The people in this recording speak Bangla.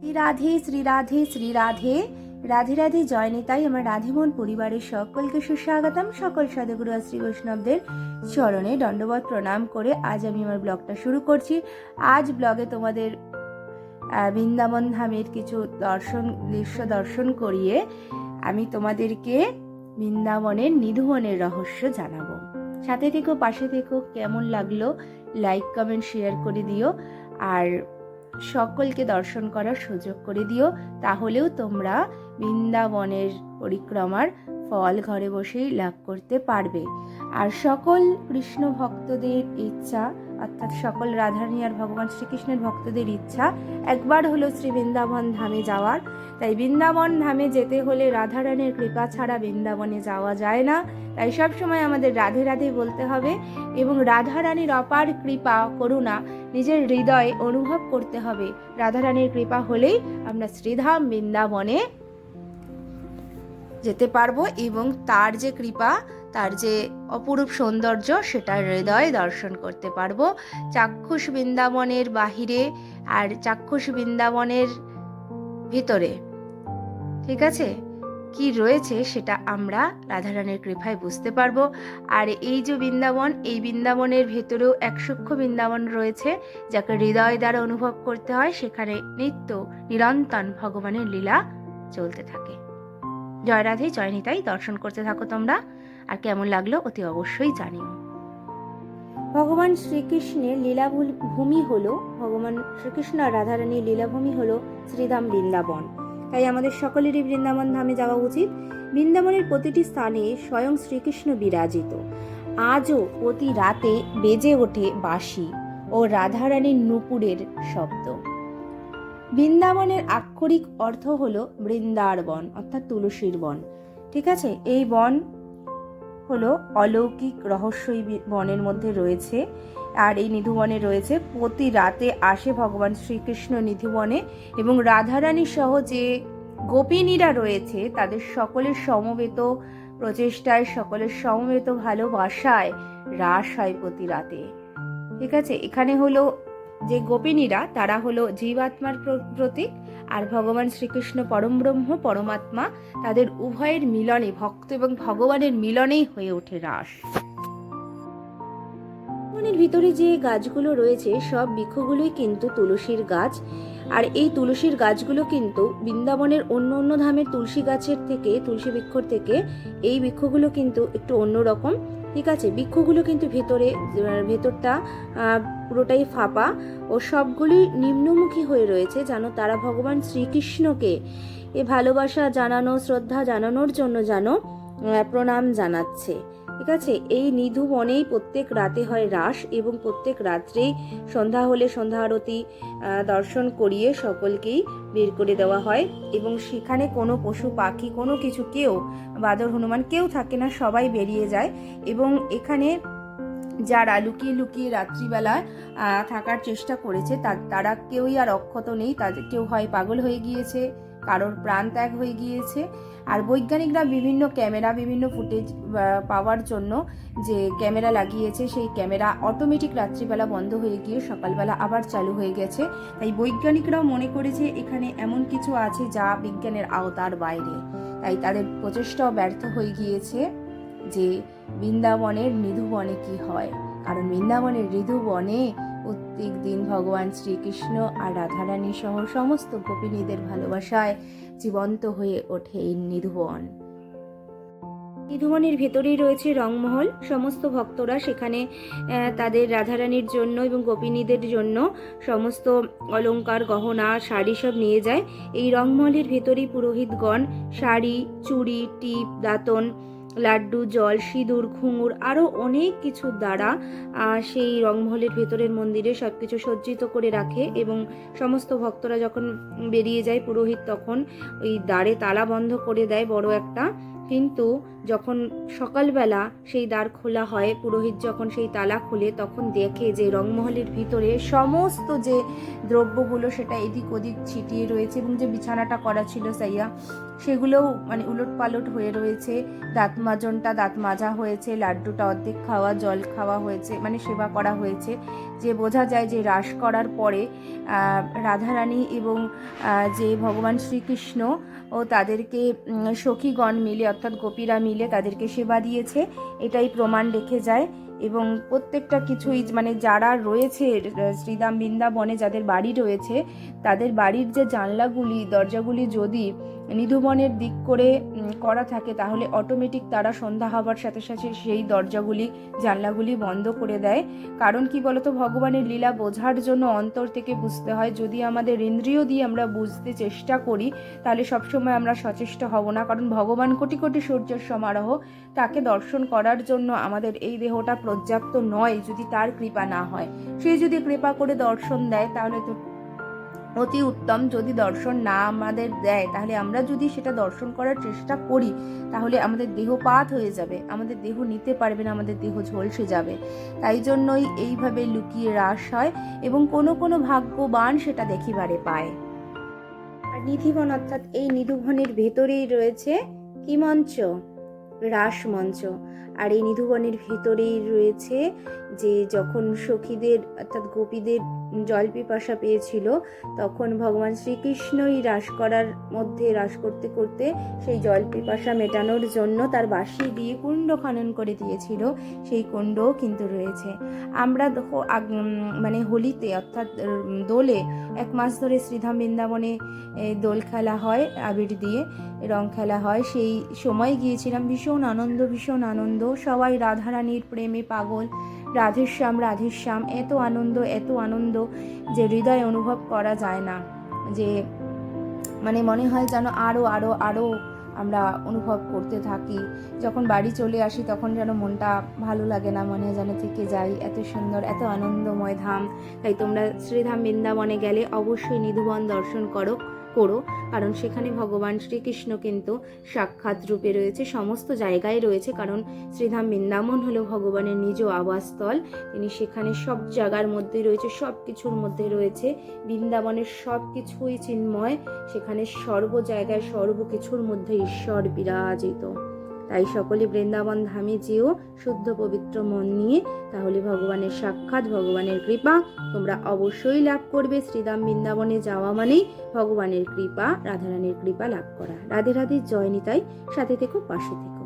শ্রী রাধে শ্রী রাধে শ্রী রাধে। রাধে রাধে, জয় নেতাই। আমার রাধেমন পরিবারের সকলকে সুস্বাগতম। সকল সাধুগুরু আর শ্রী বৈষ্ণবদের চরণে দণ্ডবত প্রণাম করে আজ আমি আমার ব্লগটা শুরু করছি। আজ ব্লগে তোমাদের বৃন্দাবন ধামের কিছু দর্শন, দৃশ্য দর্শন করিয়ে আমি তোমাদেরকে বৃন্দাবনের নিধুবনের রহস্য জানাব। সাথে থেকো, পাশে থেকো, কেমন লাগল? লাইক কমেন্ট শেয়ার করে দিও। আর সকলকে দর্শন করার সুযোগ করে দিও, তাহলেও তোমরা বৃন্দাবনের পরিক্রমার ফল ঘরে বসেই লাভ করতে পারবে। আর সকল কৃষ্ণ ভক্তদের ইচ্ছা অর্থাৎ সকল রাধারানী আর ভগবান শ্রীকৃষ্ণের ভক্তদের ইচ্ছা, একবার হলো শ্রী বৃন্দাবন ধামে যাওয়ার। তাই বৃন্দাবন ধামে যেতে হলে রাধারানীর কৃপা ছাড়া বৃন্দাবনে যাওয়া যায় না। তাই সব সময় আমাদের রাধে রাধে বলতে হবে এবং রাধারানীর অপার কৃপা, করুণা নিজের হৃদয়ে অনুভব করতে হবে। রাধারানীর কৃপা হলেই আমরা শ্রীধাম বৃন্দাবনে যেতে পারব এবং তার যে কৃপা তার যে অপরূপ সৌন্দর্য সেটা হৃদয়ে দর্শন করতে পারব। চাক্ষুষ বৃন্দাবনের বাহিরে আর চাক্ষুষ বৃন্দাবনের ভিতরে। ঠিক আছে? কি রয়েছে সেটা আমরা রাধারানীর কৃপায় বুঝতে পারব। আর এই যে বৃন্দাবন, এই বৃন্দাবনের ভেতরেও এক সূক্ষ্ম বৃন্দাবন রয়েছে, যাকে হৃদয় দ্বারা অনুভব করতে হয়, সেখানে নিত্য নিরন্তন ভগবানের লীলা চলতে থাকে। জয় রাধে, জয় নিতাই, দর্শন করতে থাকো তোমরা। আর কেমন লাগল অতি অবশ্যই জানিও। ভগবান শ্রীকৃষ্ণের লীলাভূ- ভূমি হলো ভগবান শ্রীকৃষ্ণ আর রাধারানীর লীলাভূমি হলো শ্রীধাম বৃন্দাবন। তাই আমাদের সকলেরই বৃন্দাবন ধামে যাওয়া উচিত। বৃন্দাবনের প্রতিটি স্থানে স্বয়ং শ্রীকৃষ্ণ বিরাজিত। আজও প্রতি রাতে বেজে ওঠে বাঁশি ও রাধারানীর নুপুরের শব্দ। বৃন্দাবনের আক্ষরিক অর্থ হলো বৃন্দার বন অর্থাৎ তুলসীর বন। ঠিক আছে? এই বন হলো অলৌকিক রহস্যই বনের মধ্যে রয়েছে। আর এই নিধুবনে রয়েছে। প্রতি রাতে আসে ভগবান শ্রীকৃষ্ণ নিধুবনে এবং রাধারানী সহ যে গোপিনীরা রয়েছে, তাদের সকলের সমবেত প্রচেষ্টায়, সকলের সমবেত ভালোবাসায় রাস হয় প্রতি রাতে। ঠিক আছে? এখানে হলো যে গোপিনীরা, তারা হলো জীবাত্মার প্র- প্রতীক আর ভগবান শ্রীকৃষ্ণ পরমব্রহ্ম, পরমাত্মা, তাদের উভয়ের মিলনে, ভক্ত এবং ভগবানের মিলনেই হয়ে ওঠে রাস। বনের ভিতরে যে গাছগুলো রয়েছে, সব বৃক্ষগুলোই কিন্তু তুলসীর গাছ। আর এই তুলসীর গাছগুলো কিন্তু বৃন্দাবনের অন্য অন্য ধামের তুলসী গাছের থেকে, তুলসী বৃক্ষর থেকে, এই বৃক্ষগুলো কিন্তু একটু অন্যরকম। ঠিক আছে? বৃক্ষগুলো কিন্তু ভেতরে ভেতরটা পুরোটাই ফাঁপা ও সবগুলি নিম্নমুখী হয়ে রয়েছে যেন তারা ভগবান শ্রীকৃষ্ণকে এ ভালোবাসা জানানো, শ্রদ্ধা জানানোর জন্য যেন প্রণাম জানাচ্ছে। ঠিক আছে? এই নিধু বনেই প্রত্যেক রাতে হয় রাস এবং প্রত্যেক রাত্রেই সন্ধ্যা হলে সন্ধ্যা আরতি দর্শন করিয়ে সকলকেই বের করে দেওয়া হয় এবং সেখানে কোনো পশু, পাখি, কোনো কিছু কেউ, বাদর হনুমান কেউ থাকে না, সবাই বেরিয়ে যায় এবং এখানে যারা লুকিয়ে লুকিয়ে রাত্রিবেলা থাকার চেষ্টা করেছে তারা কেউই আর অক্ষত নেই, তাদের কেউ হয় পাগল হয়ে গিয়েছে কারোর প্রাণ ত্যাগ হয়ে গিয়েছে। আর বৈজ্ঞানিকরা বিভিন্ন ক্যামেরা, বিভিন্ন ফুটেজ পাওয়ার জন্য যে ক্যামেরা লাগিয়েছে, সেই ক্যামেরা অটোমেটিক রাত্রিবেলা বন্ধ হয়ে গিয়ে সকালবেলা আবার চালু হয়ে গেছে। তাই বৈজ্ঞানিকরাও মনে করেছে এখানে এমন কিছু আছে যা বিজ্ঞানের আওতার বাইরে। তাই তাদের প্রচেষ্টাও ব্যর্থ হয়ে গিয়েছে যে বৃন্দাবনের নিধুবনে কি হয়। কারণ বৃন্দাবনের ঋতুবনে প্রত্যেক দিন ভগবান শ্রীকৃষ্ণ আর রাধারানী সহ সমস্ত গোপিনীদের ভালোবাসায় জীবন্ত হয়ে ওঠে এই নিধুবন। নিধুবনের ভেতরেই রয়েছে রংমহল। সমস্ত ভক্তরা সেখানে তাদের রাধারানীর জন্য এবং গোপিনীদের জন্য সমস্ত অলংকার, গহনা, শাড়ি সব নিয়ে যায়। এই রংমহলের ভেতরেই পুরোহিতগণ শাড়ি, চুড়ি, টিপ, দাঁতন লাড্ডু, জল, সিঁদুর, ঘুঙুর আরও অনেক কিছুর দ্বারা সেই রংমহলের ভেতরের মন্দিরে সব কিছু সজ্জিত করে রাখে এবং সমস্ত ভক্তরা যখন বেরিয়ে যায় পুরোহিত তখন ওই দ্বারে তালা বন্ধ করে দেয় বড় একটা। কিন্তু যখন সকালবেলা সেই দ্বার খোলা হয়, পুরোহিত যখন সেই তালা খুলে, তখন দেখে যে রংমহলের ভিতরে সমস্ত যে দ্রব্যগুলো সেটা এদিক ওদিক ছিটিয়ে রয়েছে এবং যে বিছানাটা করা ছিল সাইয়া, সেগুলোও মানে উলট পালট হয়ে রয়েছে। দাঁত মাজনটা দাঁত মাজা হয়েছে, লাড্ডুটা অর্ধেক খাওয়া, জল খাওয়া হয়েছে মানে সেবা করা হয়েছে। যে বোঝা যায় যে রাস করার পরে রাধারানী এবং যে ভগবান শ্রীকৃষ্ণ ও তাদেরকে সখীগণ মিলে অর্থাৎ গোপীরা মিলে তাদেরকে সেবা দিয়েছে, এটাই প্রমাণ রেখে যায়। এবং প্রত্যেকটা কিছুই মানে যারা রয়েছে, শ্রীদাম বৃন্দাবনে যাদের বাড়ি রয়েছে, তাদের বাড়ির যে জানলাগুলি, দরজাগুলি যদি নিধুবনের দিক করে করা থাকে, তাহলে অটোমেটিক তারা সন্ধ্যা হবার সাথে সাথে সেই দরজাগুলি, জানলাগুলি বন্ধ করে দেয়। কারণ কি বলতো, ভগবানের লীলা বোঝার জন্য অন্তর থেকে বুঝতে হয়, যদি আমাদের ইন্দ্রিয় দিয়ে আমরা বুঝতে চেষ্টা করি, তাহলে সবসময় আমরা সচেষ্ট হব না। কারণ ভগবান কোটি কোটি সূর্যের সমারোহ, তাকে দর্শন করার জন্য আমাদের এই দেহটা পর্যাপ্ত নয়, যদি তার কৃপা না হয়। সে যদি কৃপা করে দর্শন দেয়, তাহলে তো অতি উত্তম যদি দর্শন না আমাদের দেয়, তাহলে আমরা যদি সেটা দর্শন করার চেষ্টা করি, তাহলে আমাদের দেহ পাত হয়ে যাবে, আমাদের দেহ নিতে পারবে না, আমাদের দেহ ঝলসে যাবে। তাই জন্যই এইভাবে লুকিয়ে হ্রাস হয় এবং কোনো কোনো ভাগ্যবান সেটা দেখিবারে পায়। আর নিধিবন অর্থাৎ এই নিধুবনের ভেতরেই রয়েছে কি মঞ্চ? রাস মঞ্চ। আর এই নিধুবনের ভেতরেই রয়েছে যে যখন সখীদের, অর্থাৎ গোপীদের জল পিপাসা পেয়েছিল, তখন ভগবান শ্রীকৃষ্ণই রাস করার মধ্যে, রাস করতে করতে সেই জল পিপাসা মেটানোর জন্য তার বাঁশি দিয়ে কুণ্ড খনন করে দিয়েছিল। সেই কুণ্ডও কিন্তু রয়েছে। আমরা মানে হোলিতে, অর্থাৎ দোলে এক মাস ধরে শ্রীধাম বৃন্দাবনে দোল খেলা হয়, আবির দিয়ে রং খেলা হয়। সেই সময় গিয়েছিলাম ভীষণ আনন্দ ভীষণ আনন্দ। সবাই রাধারানীর প্রেমে পাগল রাধেশ্যাম রাধেশ্যাম, এত আনন্দ এত আনন্দ যে হৃদয় অনুভব করা যায় না। যে মানে মনে হয় যেন আরও আরও আরও আমরা অনুভব করতে থাকি। যখন বাড়ি চলে আসি তখন যেন মনটা ভালো লাগে না, মনে যেন থেকে যাই। এত সুন্দর, এত আনন্দময় ধাম। তাই তোমরা শ্রীধাম বৃন্দাবনে গেলে অবশ্যই নিধুবন দর্শন করো। করো, কারণ সেখানে ভগবান শ্রীকৃষ্ণ কিন্তু সাক্ষাৎ রূপে রয়েছে, সমস্ত জায়গায় রয়েছে, কারণ শ্রীধাম বৃন্দাবন হলো ভগবানের নিজ আবাসস্থল। তিনি সেখানে সব জায়গার মধ্যে রয়েছে সব কিছুর মধ্যে রয়েছে। বৃন্দাবনের সব কিছুই চিন্ময়, সেখানে সর্ব জায়গায় সর্ব কিছুর মধ্যে ঈশ্বর বিরাজিত। তাই সকলে বৃন্দাবন ধামে যেও শুদ্ধ পবিত্র মন নিয়ে, তাহলে ভগবানের সাক্ষাৎ, ভগবানের কৃপা তোমরা অবশ্যই লাভ করবে। শ্রীরাম বৃন্দাবনে যাওয়া মানেই ভগবানের কৃপা, রাধারানীর কৃপা লাভ করা। রাধে রাধে, জয় নিতাই। সাথে থেকো, পাশে থেকো।